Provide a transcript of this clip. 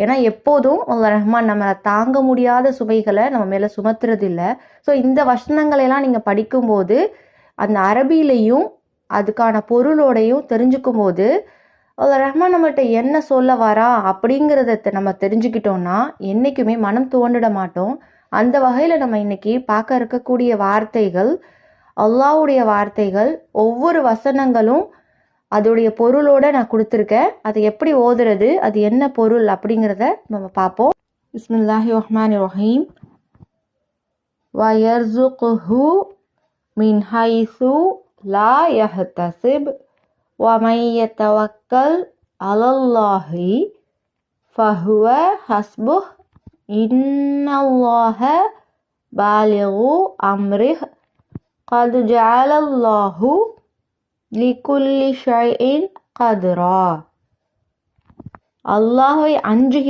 ஏன்னா எப்போதும் அல்லா ரஹ்மான் நம்மளை தாங்க முடியாத சுமைகளை நம்ம மேலே சுமத்துறது இல்லை ஸோ இந்த வசனங்களையெல்லாம் நீங்கள் படிக்கும்போது அந்த அரபிலையும் அதுக்கான பொருளோடையும் தெரிஞ்சுக்கும் போது அல்லா ரஹ்மான் நம்மள்ட்ட என்ன சொல்ல வரா அப்படிங்கிறத நம்ம தெரிஞ்சுக்கிட்டோம்னா என்றைக்குமே மனம் தோண்டிட மாட்டோம். அந்த வகையில் நம்ம இன்னைக்கு பார்க்க இருக்கக்கூடிய வார்த்தைகள் அல்லாவுடைய வார்த்தைகள் ஒவ்வொரு வசனங்களும் அதோடைய பொருளோட நான் கொடுத்துருக்கேன் அதை எப்படி ஓதுறது அது என்ன பொருள் அப்படிங்கிறத நம்ம பார்ப்போம் பிஸ்மில்லாஹி ரஹ்மான் ரஹீம் வயர்சுகுஹு மின் ஹைசு லா யஹ்தசிப் ومن يتوكل على الله فهو حسبه إن الله بالغ أمره قد جعل الله லிகுல்லி ஷைஇன் கதுரா அல்லாஹை அஞ்சுகிற